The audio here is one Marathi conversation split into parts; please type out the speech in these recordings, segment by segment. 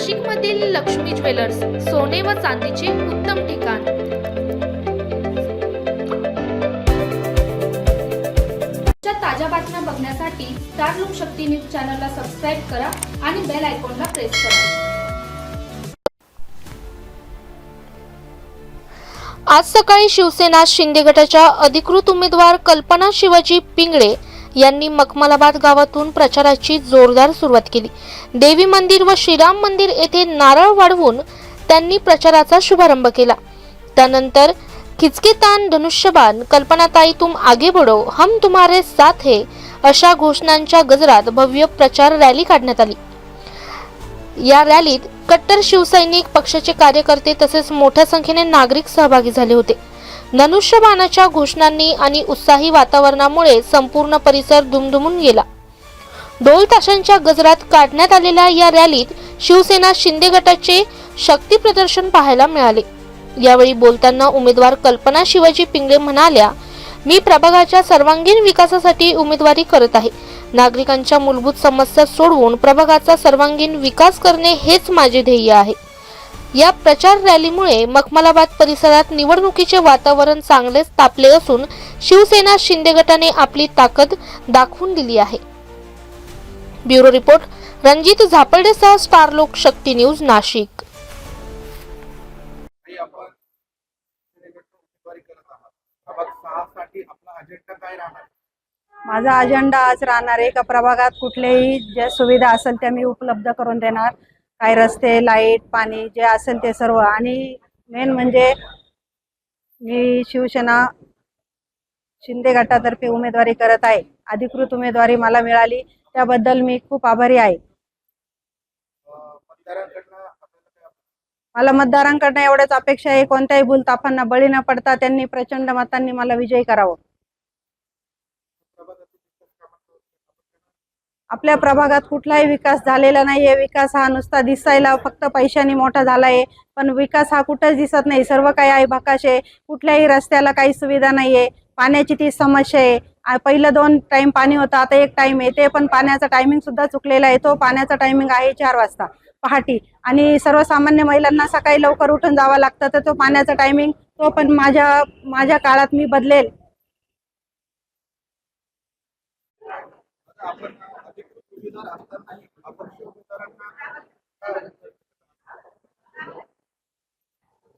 नाशिकमधील लक्ष्मी ज्वेलर्स सोने व चांदीचे उत्तम ठिकाण. ताज्या बातम्या बघण्यासाठी स्टार लोक शक्ती न्यूज चॅनलला सबस्क्राईब करा आणि बेल आयकॉनला प्रेस करा. आज सकाळी शिवसेना शिंदे गटाच्या अधिकृत उमेदवार कल्पना शिवाजी पिंगळे यांनी मखमलाबाद गावातून प्रचाराची जोरदार सुरुवात केली. देवी मंदिर व श्रीराम मंदिर येथे नारळ वाढवून त्यांनी प्रचाराचा शुभारंभ केला. त्यानंतर खिचके तान धनुष्यबाण कल्पनाताई तुम आगे बढो हम तुम्हारे साथ है अशा घोषणांच्या गजरात भव्य प्रचार रॅली काढण्यात आली. या रॅलीत कट्टर शिवसैनिक पक्षाचे कार्यकर्ते तसेच मोठ्या संख्येने नागरिक सहभागी झाले होते. धनुष्यबाणाच्या घोषणांनी आणि उत्साही वातावरणामुळे संपूर्ण परिसर दुमदुमून गेला. ढोल ताशांच्या गजरात काढण्यात आलेल्या या रॅलीत शिवसेना शिंदे गटाचे शक्ती प्रदर्शन पाहायला मिळाले. यावेळी बोलताना उमेदवार कल्पना शिवाजी पिंगळे म्हणाल्या मी प्रभागाच्या सर्वांगीण विकासासाठी उमेदवारी करत आहे. नागरिकांच्या मूलभूत समस्या सोडवून प्रभागाचा सर्वांगीण विकास करणे हेच माझे ध्येय आहे. या प्रचार रॅलीमुळे मखमलाबाद परिसरात निवडणुकीचे वातावरण चांगलेच तापले असून शिवसेना शिंदे गटाने आपली ताकद दाखवून दिली आहे. ब्युरो रिपोर्ट रणजित झापर्डेसह स्टार लोक शक्ती न्यूज नाशिक. काही आपण सिनेमेटचं उमेदवारी करत आहात. प्रभाग सहा साठी आपला अजेंडा काय राहणार? माझा अजेंडा आज राहणार आहे का प्रभागात कुठल्याही ज्या सुविधा असेल त्या मी उपलब्ध करून देणार. काय रस्ते लाइट पाणी जे असेल ते सर्व. आणि मेन म्हणजे मी शिवसेना शिंदे गटातर्फे उमेदवारी करत आहे. अधिकृत उमेदवारी मला मिळाली. त्याबद्दल मी खूप आभारी आहे. मला मतदारांकडनं एवढ्याच अपेक्षा आहे. कोणत्याही भूलतापांना बळी न पडता त्यांनी प्रचंड मतांनी मला विजयी करावं. आपल्या प्रभागात कुठलाही विकास झालेला नाहीये विकास हा नुसता दिसायला फक्त पैशाने मोठा झाला आहे. पण विकास हा कुठंच दिसत नाही. सर्व काही आहे भकाश आहे. कुठल्याही रस्त्याला काही सुविधा नाहीये पाण्याची ती समस्या आहे. पहिलं दोन टाइम पाणी होतं. आता एक टाईम आहे. ते पण पाण्याचा टायमिंग सुद्धा चुकलेला आहे. तो पाण्याचा टायमिंग आहे चार वाजता. पहाटी. आणि सर्वसामान्य महिलांना सकाळी लवकर उठून जावं लागतं. तर तो पाण्याचा टायमिंग तो पण माझ्या माझ्या काळात मी बदलेल. आपण उमेदवार असतानाही अपक्ष उमेदवारांना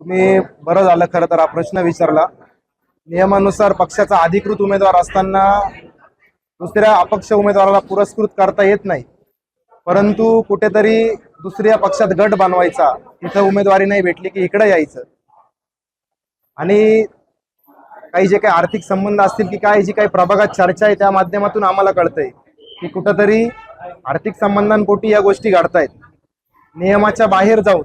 तुम्ही बरं झालं खरं तर हा प्रश्न विचारला. नियमानुसार पक्षाचा अधिकृत उमेदवार असताना दुसऱ्या अपक्ष उमेदवाराला पुरस्कृत करता येत नाही. परंतु कुठेतरी दुसऱ्या पक्षात गट बनवायचा. तिथं उमेदवारी नाही भेटली की इकडे यायचं. आणि काही जे काही आर्थिक संबंध असतील की काय जी काही प्रभागात चर्चा आहे त्या माध्यमातून आम्हाला कळतंय की कुठंतरी आर्थिक संबंधांपोटी या गोष्टी घडतायत. नियमाच्या बाहेर जाऊन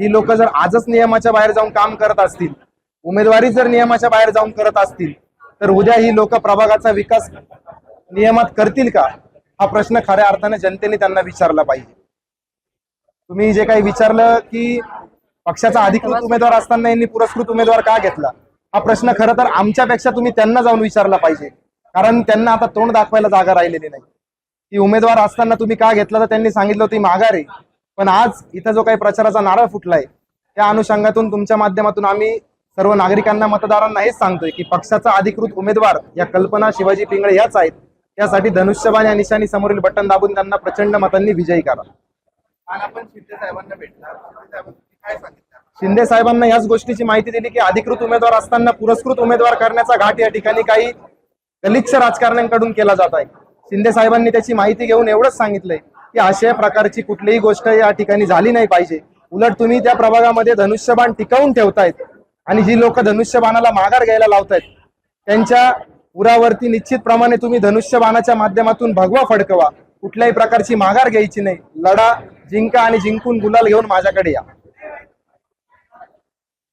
ही लोक जर आजच नियमाच्या बाहेर जाऊन काम करत असतील उमेदवारी जर नियमाच्या बाहेर जाऊन करत असतील तर उद्या ही लोक प्रभागाचा विकास नियमात करतील का? हा प्रश्न खऱ्या अर्थाने जनतेने त्यांना विचारला पाहिजे. तुम्ही जे काही विचारलं की पक्षाचा अधिकृत उमेदवार असताना यांनी पुरस्कृत उमेदवार का घेतला? हा प्रश्न खरं तर आमच्यापेक्षा तुम्ही त्यांना जाऊन विचारला पाहिजे. कारण त्यांना आता तोंड दाखवायला जागा राहिलेली नाही. की उमेदवार असताना तुम्ही का घेतला तर त्यांनी सांगितलं होती माघार आहे. पण आज इथं जो काही प्रचाराचा नारळ फुटलाय त्या अनुषंगातून तुमच्या माध्यमातून आम्ही सर्व नागरिकांना मतदारांना हेच सांगतोय की पक्षाचा अधिकृत उमेदवार या कल्पना शिवाजी पिंगळे याच आहेत. त्यासाठी धनुष्यबाण या निशाणी समोरील बटन दाबून त्यांना प्रचंड मतांनी विजयी करा. शिंदे साहेबांना शिंदे साहेबांना याच गोष्टीची माहिती दिली की अधिकृत उमेदवार असताना पुरस्कृत उमेदवार करण्याचा घाट या ठिकाणी काही गलिच्छ राजकारण्यांकडून केला जात आहे. शिंदे साहेबांनी त्याची माहिती घेऊन एवढंच सांगितलंय की अशा प्रकारची कुठलीही गोष्ट या ठिकाणी झाली नाही पाहिजे. उलट तुम्ही त्या प्रभागामध्ये धनुष्यबाण टिकवून ठेवतायत आणि जी लोक धनुष्यबाणाला माघार घ्यायला लावतायत त्यांच्या उरावरती निश्चितप्रमाणे तुम्ही धनुष्यबाणाच्या माध्यमातून भगवा फडकवा. कुठल्याही प्रकारची माघार घ्यायची नाही. लढा जिंका आणि जिंकून गुलाल घेऊन माझ्याकडे या.